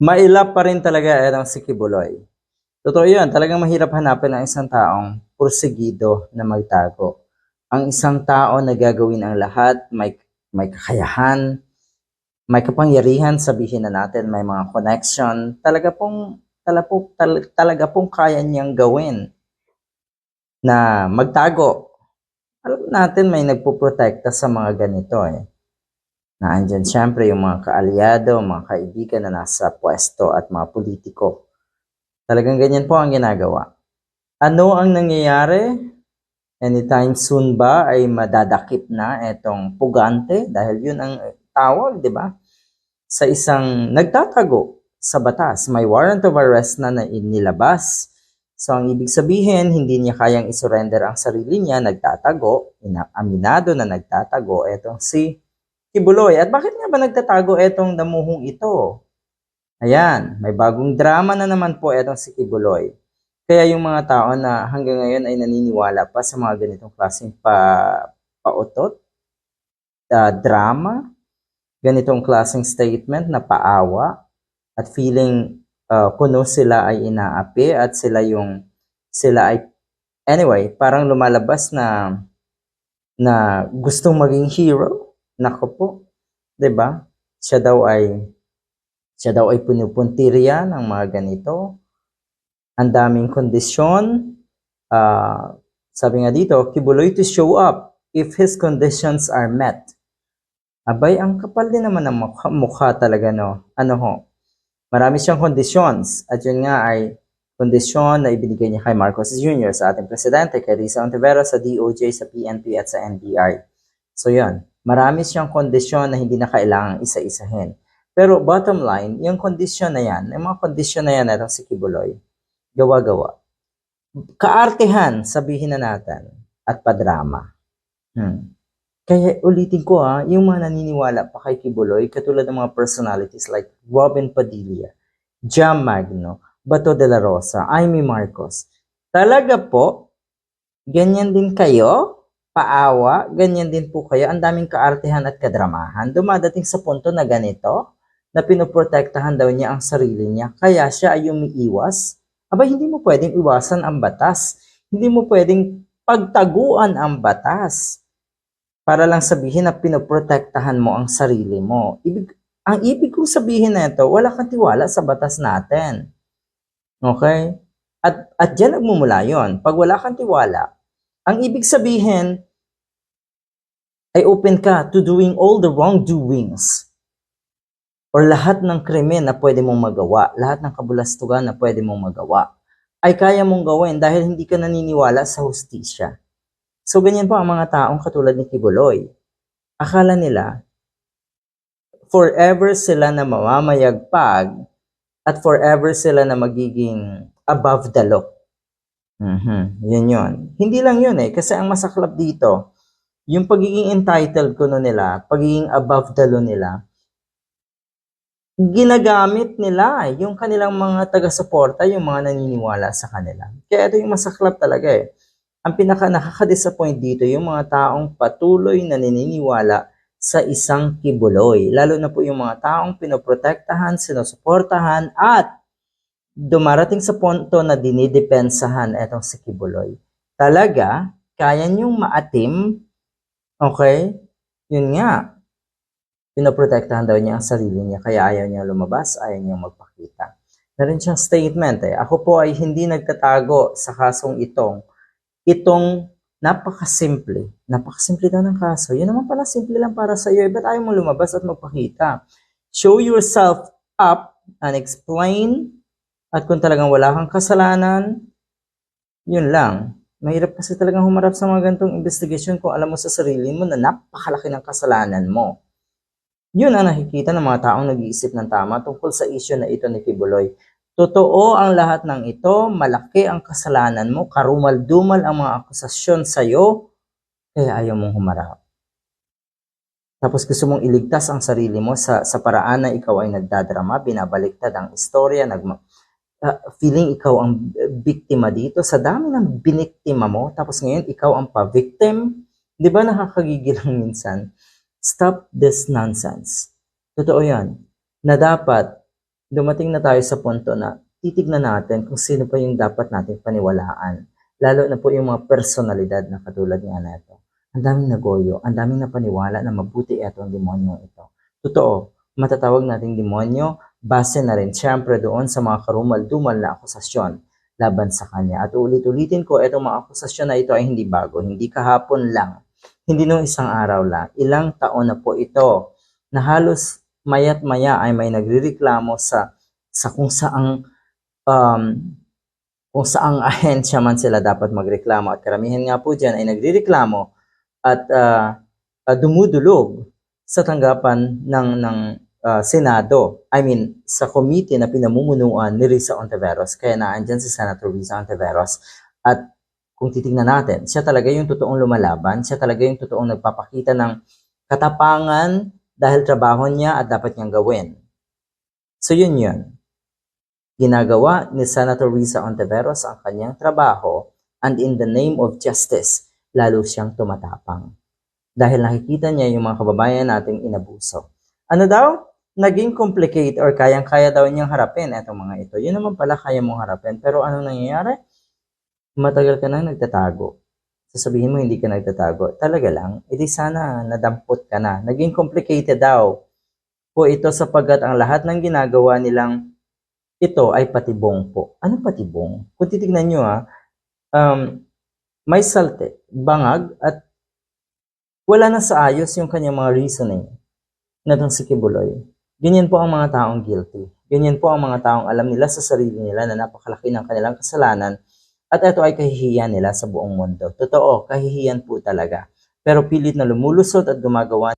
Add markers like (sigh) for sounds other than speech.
mailap pa rin talaga itong si Kibuloy. Totoo yun, talagang mahirap hanapin ang isang taong porsigido na magtago. Ang isang tao na gagawin ang lahat, may, may kakayahan, may kapangyarihan, sabihin na natin, may mga connection, talaga pong, talaga, po, tal- talaga pong kaya niyang gawin na magtago. Alam natin may nagpuprotekta sa mga ganito eh na andyan siyempre yung mga kaalyado, mga kaibigan na nasa pwesto at mga politiko. Talagang ganyan po ang ginagawa. Ano ang nangyayari? Anytime soon ba ay madadakip na itong pugante? Dahil yun ang tawag, di ba? Sa isang nagtatago sa batas, may warrant of arrest na na inilabas. So ang ibig sabihin, hindi niya kayang isurrender ang sarili niya, nagtatago, ina- aminado na nagtatago, etong si Kibuloy. At bakit nga ba nagtatago etong damuhong ito? Ayan, may bagong drama na naman po etong si Kibuloy. Kaya yung mga tao na hanggang ngayon ay naniniwala pa sa mga ganitong klaseng pa, pautot, ah, drama, ganitong klaseng statement na paawa, at feeling ah, kuno sila ay inaapi at sila yung sila ay anyway, parang lumalabas na na gustong maging hero. Nako po, 'di ba? Siya daw ay siya daw ay pinupuntirya ng mga ganito. Ang daming kondisyon. Ah, sabi nga dito, kibuloy to show up if his conditions are met. Abay, ang kapal din naman ng mukha, mukha talaga, no? Ano ho? Marami siyang conditions. At yun nga ay kondisyon na ibinigay niya kay Marcos Jr. sa ating presidente, kay Risa Ontiveros, sa DOJ, sa PNP at sa NBI. So yun, marami siyang kondisyon na hindi na kailangang isa-isahin. Pero bottom line, yung kondisyon na yan, yung mga kondisyon na yan na si Kibuloy, gawa-gawa. Kaartehan, sabihin na natin, at padrama. Hmm. Kaya ulitin ko ha, yung mga naniniwala pa kay Kibuloy, katulad ng mga personalities like Robin Padilla, Jam Magno, Bato de la Rosa, Amy Marcos. Talaga po, ganyan din kayo, paawa, ganyan din po kayo, ang daming kaartehan at kadramahan. Dumadating sa punto na ganito, na pinoprotektahan daw niya ang sarili niya, kaya siya ay umiiwas. Aba, hindi mo pwedeng iwasan ang batas. Hindi mo pwedeng pagtaguan ang batas para lang sabihin na pinoprotektahan mo ang sarili mo. Ibig, ang ibig kong sabihin na ito, wala kang tiwala sa batas natin. Okay? At, at dyan nagmumula yon. Pag wala kang tiwala, ang ibig sabihin ay open ka to doing all the wrongdoings or lahat ng krimen na pwede mong magawa, lahat ng kabulastugan na pwede mong magawa, ay kaya mong gawin dahil hindi ka naniniwala sa hustisya. So, ganyan po ang mga taong katulad ni Kibuloy. Akala nila, forever sila na mamamayagpag at forever sila na magiging above the law. Mhm, Yun yun. Hindi lang yun eh, kasi ang masaklap dito, yung pagiging entitled kuno nila, pagiging above the law nila, ginagamit nila eh, yung kanilang mga taga-suporta, yung mga naniniwala sa kanila. Kaya ito yung masaklap talaga eh. Ang pinaka nakaka-disappoint dito, yung mga taong patuloy na naniniwala sa isang kibuloy. Lalo na po yung mga taong pinoprotektahan, sinusuportahan, at dumarating sa punto na dinidepensahan etong si kibuloy. Talaga, kaya niyong maatim, okay? Yun nga, pinoprotektahan daw niya ang sarili niya, kaya ayaw niya lumabas, ayaw niya magpakita. Meron siyang statement eh, ako po ay hindi nagtatago sa kasong itong, itong napakasimple, napakasimple daw ng kaso, yun naman pala simple lang para sa iyo, eh, ba't ayaw mo lumabas at magpakita? Show yourself up and explain, at kung talagang wala kang kasalanan, yun lang. Mahirap kasi talagang humarap sa mga ganitong investigation kung alam mo sa sarili mo na napakalaki ng kasalanan mo. Yun ang nakikita ng mga taong nag-iisip ng tama tungkol sa issue na ito ni Kibuloy. Totoo ang lahat ng ito, malaki ang kasalanan mo, karumal-dumal ang mga akusasyon sa iyo, kaya ayaw mong humarap. Tapos gusto mong iligtas ang sarili mo sa, sa paraan na ikaw ay nagdadrama, binabaliktad ang istorya, nagma, ah, feeling ikaw ang biktima dito, sa dami ng biniktima mo, tapos ngayon ikaw ang pa-victim, di ba nakakagigil lang minsan? Stop this nonsense. Totoo yan. Na dapat dumating na tayo sa punto na titignan natin kung sino pa yung dapat nating paniwalaan. Lalo na po yung mga personalidad na katulad nga na ito. Ang daming nagoyo, ang daming napaniwala na mabuti itong demonyong ito. Totoo, matatawag nating demonyo, base na rin siyempre doon sa mga karumal-dumal na akusasyon laban sa kanya. At ulit-ulitin ko, itong mga akusasyon na ito ay hindi bago, hindi kahapon lang, hindi nung isang araw lang, ilang taon na po ito na halos mayat maya ay may nagrireklamo sa sa kung saang um, kung saang (laughs) ahensya man sila dapat magreklamo at karamihan nga po dyan ay nagrireklamo at uh, uh, dumudulog sa tanggapan ng ng uh, Senado. I mean, sa committee na pinamumunuan ni Risa Ontiveros. Kaya naandyan si Senator Risa Ontiveros. At kung titingnan natin, siya talaga yung totoong lumalaban. Siya talaga yung totoong nagpapakita ng katapangan dahil trabaho niya at dapat niyang gawin. So yun yun. Ginagawa ni Senator Risa Ontiveros ang kanyang trabaho and in the name of justice, lalo siyang tumatapang. Dahil nakikita niya yung mga kababayan nating inabuso. Ano daw? Naging complicate or kayang-kaya daw niyang harapin itong mga ito. Yun naman pala kaya mong harapin. Pero ano nangyayari? Matagal ka nang nagtatago. Sasabihin mo hindi ka nagtatago. Talaga lang, edi sana nadampot ka na. Naging complicated daw po ito sapagkat ang lahat ng ginagawa nilang ito ay patibong po. Ano patibong? Kung titignan nyo ha, um, may salte, bangag, at wala na sa ayos yung kanyang mga reasoning na itong si Kibuloy. Ganyan po ang mga taong guilty. Ganyan po ang mga taong alam nila sa sarili nila na napakalaki ng kanilang kasalanan at ito ay kahihiyan nila sa buong mundo. Totoo, kahihiyan po talaga. Pero pilit na lumulusot at gumagawa